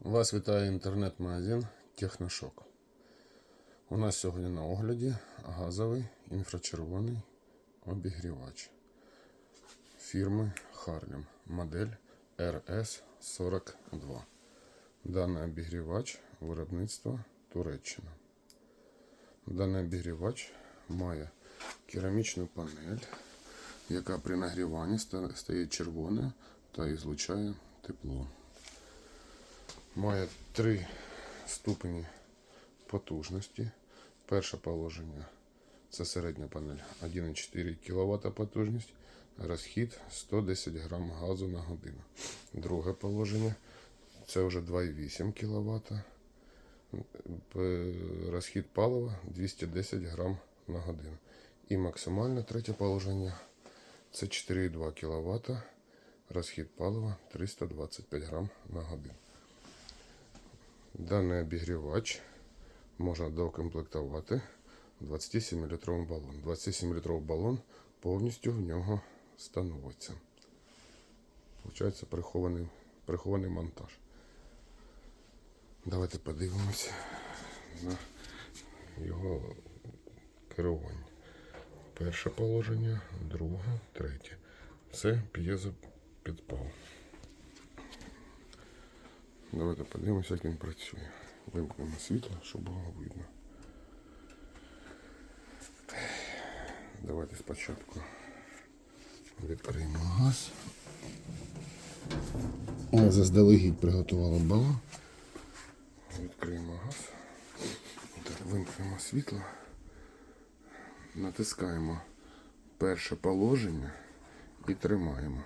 Вас вітає інтернет-магазин Техношок. У нас сьогодні на огляді газовий інфрачервоний обігрівач фірми Harlem, модель RS42. Даний обігрівач виробництва Туреччина. Даний обігрівач має керамічну панель, яка при нагріванні ста- стає червоною та ізлучає тепло. Має три ступені потужності. Перше положення це середня панель 1,4 кВт потужність, розхід 110 грам газу на годину. Друге положення це вже 2,8 кВт. Розхід палива 210 грам на годину. І максимальне третє положення це 4,2 кВт. Розхід палива 325 грам на годину. Даний обігрівач можна доукомплектувати 27-літровим балон. 27-літровий балон повністю в нього становиться. Получається прихований, прихований монтаж. Давайте подивимося на його керування. Перше положення, друге, третє. Це п'єзопідпал. Давайте подивимося, як він працює. Вимкнемо світло, щоб було видно. Давайте спочатку відкриємо газ. Ми заздалегідь приготували балон. Відкриємо газ. Так, вимкнемо світло. Натискаємо перше положення і тримаємо.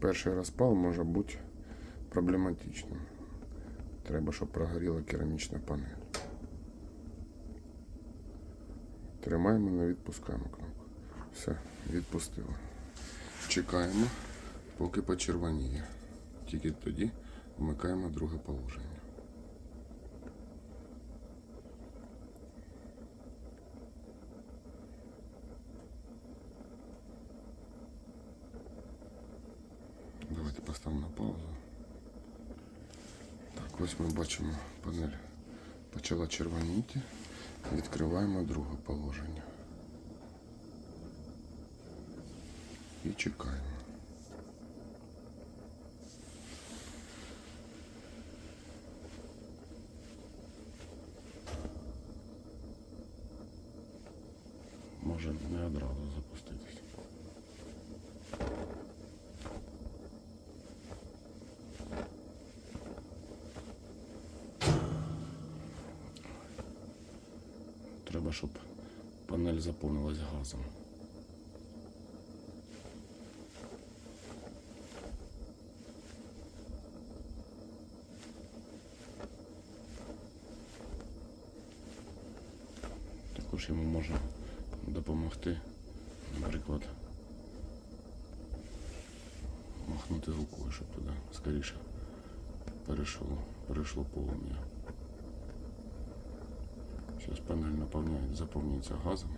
Перший розпал може бути проблематичним. Треба, щоб прогоріла керамічна панель. Тримаємо, не відпускаємо кнопку. Все, відпустило. Чекаємо, поки почервоніє. Тільки тоді вмикаємо друге положення. Давайте поставимо на паузу. Так, ось ми бачимо панель почала червоніти. Відкриваємо друге положення. І чекаємо. Може не одразу запуститись. Треба, щоб панель заповнилась газом. Також йому можна допомогти, наприклад, махнути рукою, щоб туди скоріше перейшло, перейшло полум'я. Зараз панель наповняє, заповнюється газом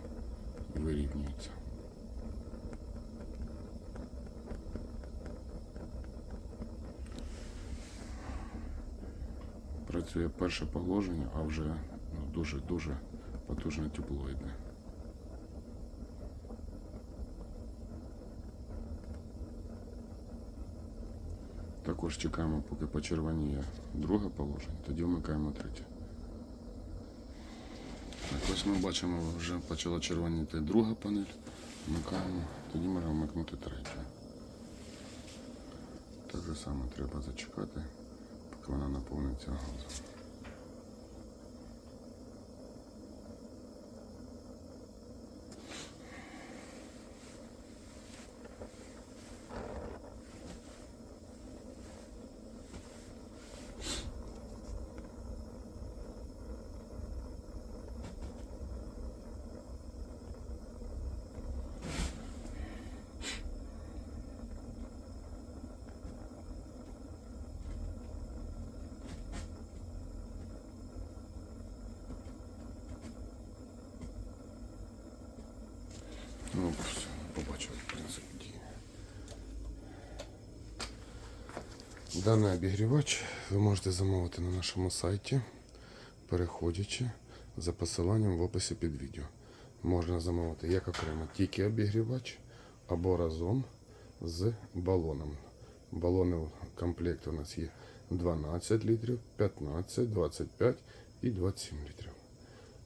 і вирівнюється. Працює перше положення, а вже ну, дуже-дуже потужне тепло йде. Також чекаємо, поки почервоніє друге положення, тоді вмикаємо третє. Так, ось ми бачимо, вже почала червоніти друга панель. Вмикаємо, тоді можна вмикнути третю. Так же саме треба зачекати, поки вона наповниться газом. Ну, побачили принцип дії. Даний обігрівач ви можете замовити на нашому сайті, переходячи за посиланням в описі під відео. Можна замовити як окремо тільки обігрівач або разом з балоном. Балони в комплекті у нас є 12 літрів, 15, 25 і 27 літрів.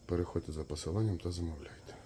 Переходьте за посиланням та замовляйте.